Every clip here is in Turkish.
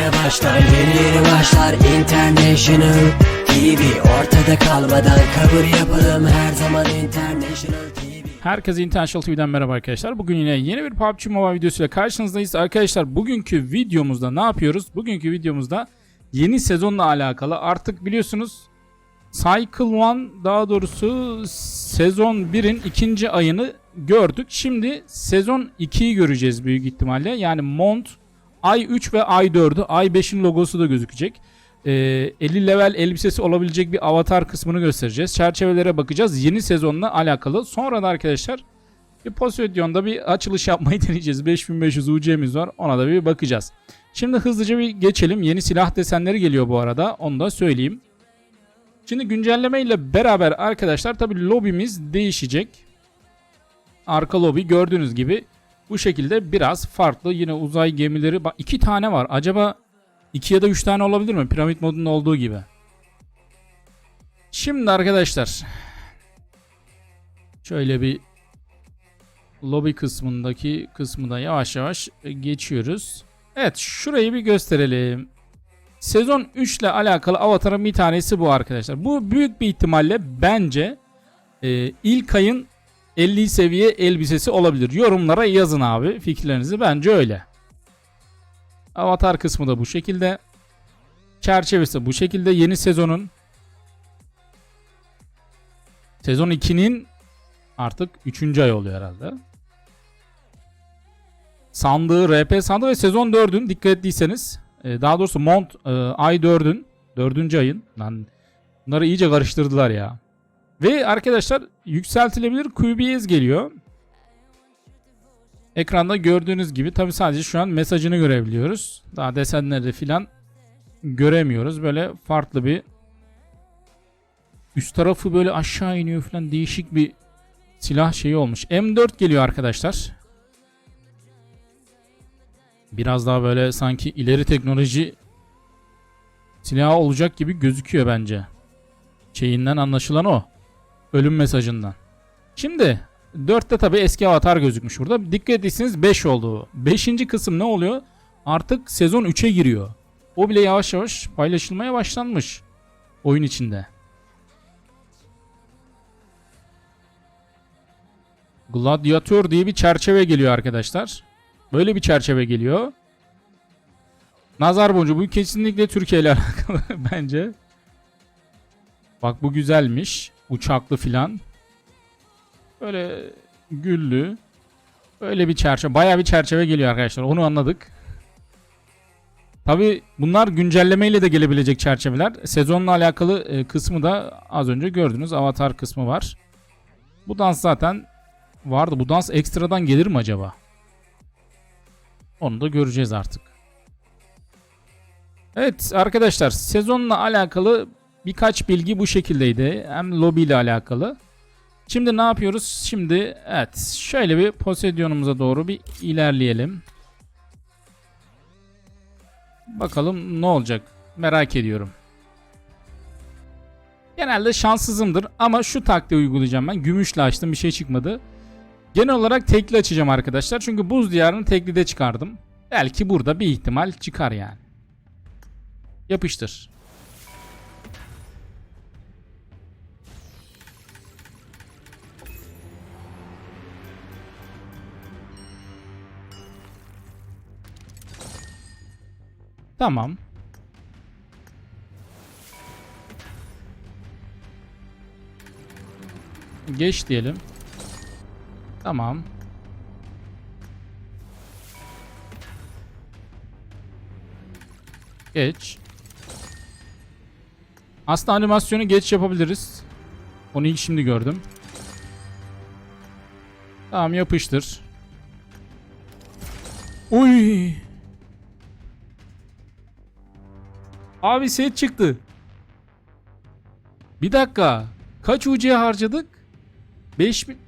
yeni başlar Yeni yeni başlar International TV Ortada kalmadan kabul yapalım Her zaman International TV Herkese International TV'den merhaba arkadaşlar. Bugün yine yeni bir PUBG Mobile videosuyla karşınızdayız. Arkadaşlar bugünkü videomuzda ne yapıyoruz? Bugünkü videomuzda yeni sezonla alakalı artık biliyorsunuz Cycle 1 daha doğrusu sezon 1'in ikinci ayını gördük. Şimdi sezon 2'yi göreceğiz büyük ihtimalle. Yani Mont ay 3 ve ay 4'ü ay 5'in logosu da gözükecek. Ee, 50 level elbisesi olabilecek bir avatar kısmını göstereceğiz. Çerçevelere bakacağız yeni sezonla alakalı. Sonra da arkadaşlar bir Poseidon'da bir açılış yapmayı deneyeceğiz. 5500 UC'miz var ona da bir bakacağız. Şimdi hızlıca bir geçelim. Yeni silah desenleri geliyor bu arada. Onu da söyleyeyim. Şimdi güncelleme ile beraber arkadaşlar tabi lobimiz değişecek. Arka lobi gördüğünüz gibi bu şekilde biraz farklı. Yine uzay gemileri bak iki tane var. Acaba iki ya da üç tane olabilir mi? Piramit modunda olduğu gibi. Şimdi arkadaşlar şöyle bir lobi kısmındaki kısmı da yavaş yavaş geçiyoruz. Evet şurayı bir gösterelim. Sezon 3 ile alakalı avatarın bir tanesi bu arkadaşlar. Bu büyük bir ihtimalle bence e, ilk ayın 50 seviye elbisesi olabilir. Yorumlara yazın abi fikirlerinizi. Bence öyle. Avatar kısmı da bu şekilde. Çerçevesi bu şekilde. Yeni sezonun sezon 2'nin artık 3. ay oluyor herhalde. Sandığı, RP sandığı ve sezon 4'ün dikkat ettiyseniz e, daha doğrusu Mont e, ay 4'ün 4. ayın lan bunları iyice karıştırdılar ya. Ve arkadaşlar yükseltilebilir QBS geliyor. Ekranda gördüğünüz gibi tabi sadece şu an mesajını görebiliyoruz. Daha desenleri filan göremiyoruz. Böyle farklı bir üst tarafı böyle aşağı iniyor filan değişik bir silah şeyi olmuş. M4 geliyor arkadaşlar. Biraz daha böyle sanki ileri teknoloji silahı olacak gibi gözüküyor bence. Şeyinden anlaşılan o. Ölüm mesajından. Şimdi 4'te tabi eski avatar gözükmüş burada. Dikkat etseniz 5 oldu. 5. kısım ne oluyor? Artık sezon 3'e giriyor. O bile yavaş yavaş paylaşılmaya başlanmış oyun içinde. Gladiator diye bir çerçeve geliyor arkadaşlar. Böyle bir çerçeve geliyor. Nazar boncuğu bu kesinlikle Türkiye ile alakalı bence. Bak bu güzelmiş. Uçaklı filan. Böyle güllü. Öyle bir çerçeve. Baya bir çerçeve geliyor arkadaşlar. Onu anladık. Tabi bunlar güncellemeyle de gelebilecek çerçeveler. Sezonla alakalı e, kısmı da az önce gördünüz. Avatar kısmı var. Bu dans zaten vardı. Bu dans ekstradan gelir mi acaba? Onu da göreceğiz artık. Evet arkadaşlar sezonla alakalı birkaç bilgi bu şekildeydi. Hem lobi ile alakalı. Şimdi ne yapıyoruz? Şimdi evet şöyle bir Poseidon'umuza doğru bir ilerleyelim. Bakalım ne olacak merak ediyorum. Genelde şanssızımdır ama şu taktiği uygulayacağım ben. Gümüşle açtım bir şey çıkmadı. Genel olarak tekli açacağım arkadaşlar. Çünkü buz diyarını tekli de çıkardım. Belki burada bir ihtimal çıkar yani. Yapıştır. Tamam. Geç diyelim. Tamam. Geç. Aslında animasyonu geç yapabiliriz. Onu ilk şimdi gördüm. Tamam yapıştır. Uy. Abi set çıktı. Bir dakika. Kaç UC harcadık? 5000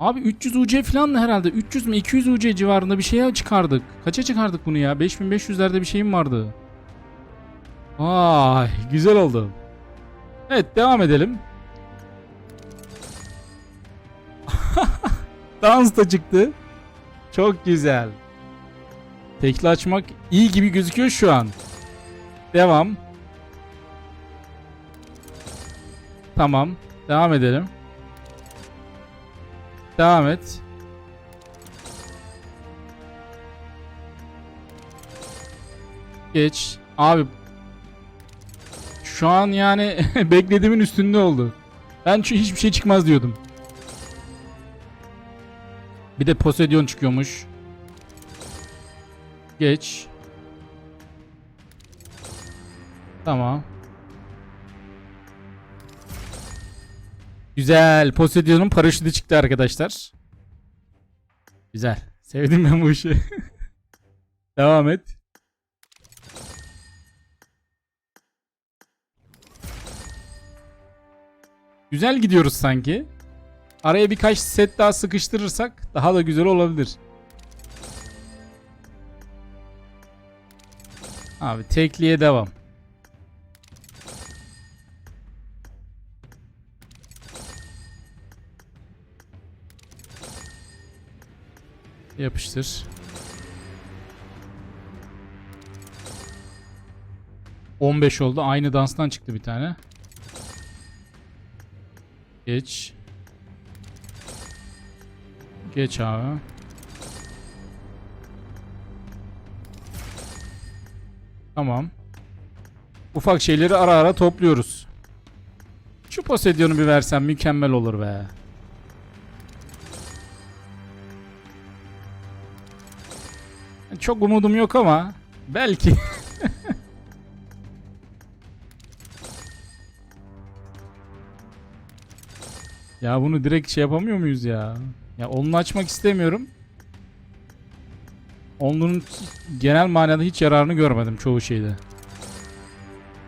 Abi 300 UC falan herhalde. 300 mü 200 UC civarında bir şeye çıkardık. Kaça çıkardık bunu ya? 5500'lerde bir şeyim vardı. Vay güzel oldu. Evet devam edelim. Dans da çıktı. Çok güzel. Tekli açmak iyi gibi gözüküyor şu an. Devam. Tamam. Devam edelim. Devam et. Geç. Abi şu an yani beklediğimin üstünde oldu. Ben şu hiçbir şey çıkmaz diyordum. Bir de Poseidon çıkıyormuş. Geç. Tamam. Güzel. Poseidon'un paraşütü çıktı arkadaşlar. Güzel. Sevdim ben bu işi. Devam et. Güzel gidiyoruz sanki. Araya birkaç set daha sıkıştırırsak daha da güzel olabilir. Abi tekliğe devam. Yapıştır. On beş oldu. Aynı danstan çıktı bir tane. Geç. Geç abi. Tamam. Ufak şeyleri ara ara topluyoruz. Şu Poseidon'u bir versem mükemmel olur be. Çok umudum yok ama belki. ya bunu direkt şey yapamıyor muyuz ya? Ya onunla açmak istemiyorum. Onun genel manada hiç yararını görmedim çoğu şeyde.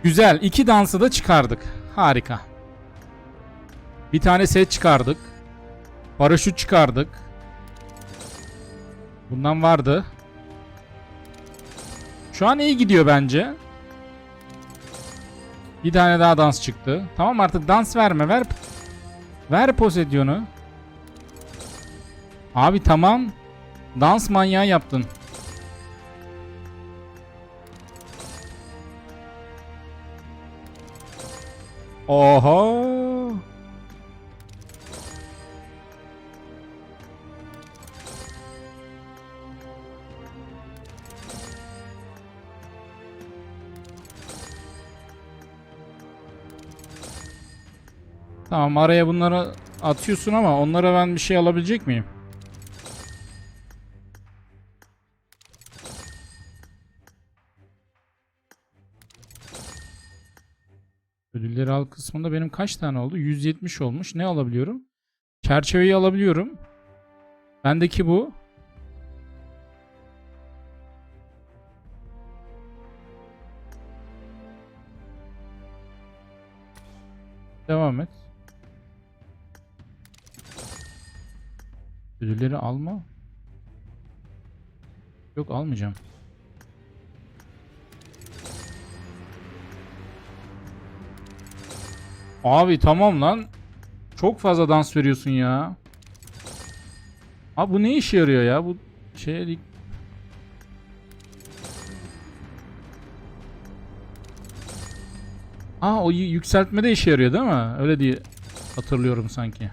Güzel. iki dansı da çıkardık. Harika. Bir tane set çıkardık. Paraşüt çıkardık. Bundan vardı. Şu an iyi gidiyor bence. Bir tane daha dans çıktı. Tamam artık dans verme. Ver ver Poseidon'u. Abi tamam. Dans manyağı yaptın. Oha. Tamam araya bunları atıyorsun ama onlara ben bir şey alabilecek miyim? Ödülleri al kısmında benim kaç tane oldu? 170 olmuş. Ne alabiliyorum? Çerçeveyi alabiliyorum. Bendeki bu. Devam et. Ödülleri alma. Yok almayacağım. Abi tamam lan. Çok fazla dans veriyorsun ya. Abi bu ne işe yarıyor ya? Bu şey Aa o yükseltmede işe yarıyor değil mi? Öyle diye hatırlıyorum sanki.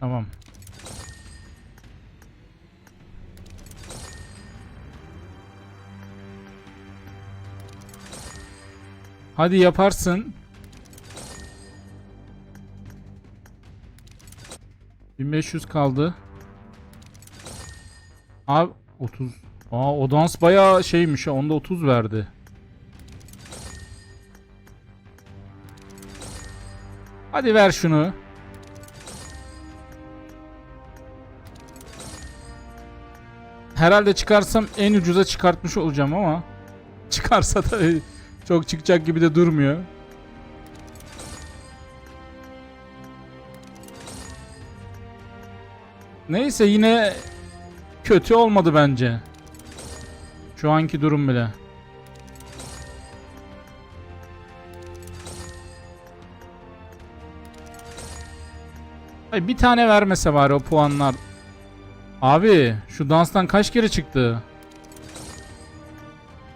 Tamam. Hadi yaparsın. 1500 kaldı. Abi 30. Aa o dans bayağı şeymiş ya. Onda 30 verdi. Hadi ver şunu. Herhalde çıkarsam en ucuza çıkartmış olacağım ama çıkarsa da çok çıkacak gibi de durmuyor. Neyse yine kötü olmadı bence. Şu anki durum bile. Bir tane vermese bari o puanlar. Abi şu danstan kaç kere çıktı?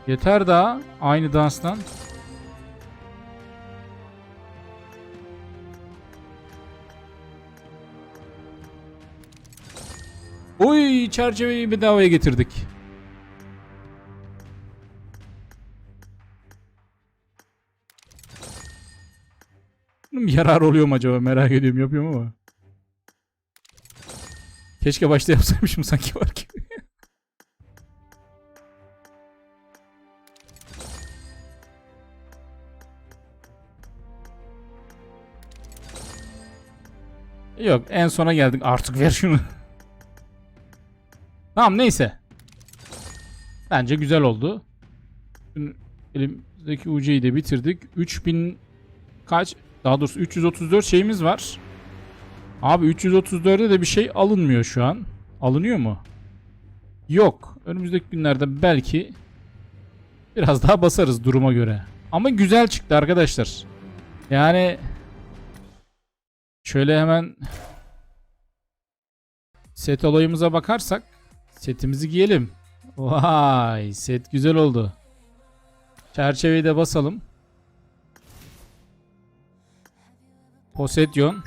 Yeter daha aynı danstan. Oy çerçeveyi bedavaya getirdik. Yarar oluyor mu acaba merak ediyorum yapıyorum ama. Keşke başta yapsaymışım sanki var gibi. Yok en sona geldik artık ver şunu. Tamam neyse. Bence güzel oldu. Şimdi Elimizdeki UC'yi de bitirdik. 3000 kaç? Daha doğrusu 334 şeyimiz var. Abi 334'e de bir şey alınmıyor şu an. Alınıyor mu? Yok. Önümüzdeki günlerde belki biraz daha basarız duruma göre. Ama güzel çıktı arkadaşlar. Yani şöyle hemen set olayımıza bakarsak setimizi giyelim. Vay set güzel oldu. Çerçeveyi de basalım. Poseidon.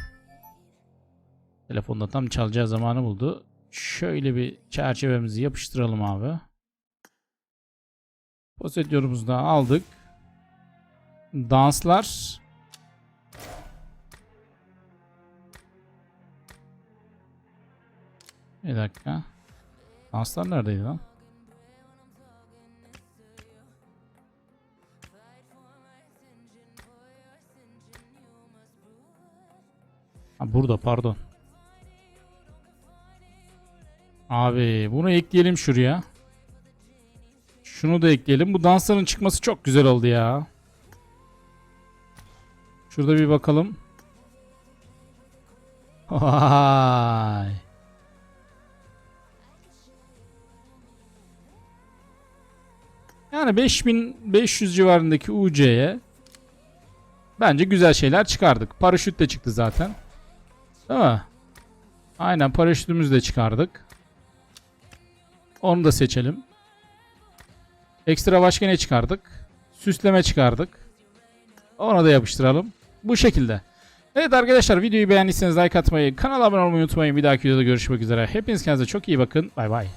Telefonda tam çalacağı zamanı buldu. Şöyle bir çerçevemizi yapıştıralım abi. Poseidon'umuzu da aldık. Danslar. Bir dakika. Danslar neredeydi lan? Ha, burada pardon. Abi bunu ekleyelim şuraya. Şunu da ekleyelim. Bu dansların çıkması çok güzel oldu ya. Şurada bir bakalım. Vay. Yani 5500 civarındaki UC'ye bence güzel şeyler çıkardık. Paraşüt de çıktı zaten. Değil mi? Aynen paraşütümüzü de çıkardık. Onu da seçelim. Ekstra başka ne çıkardık? Süsleme çıkardık. Onu da yapıştıralım. Bu şekilde. Evet arkadaşlar videoyu beğendiyseniz like atmayı, kanala abone olmayı unutmayın. Bir dahaki videoda görüşmek üzere. Hepiniz kendinize çok iyi bakın. Bay bay.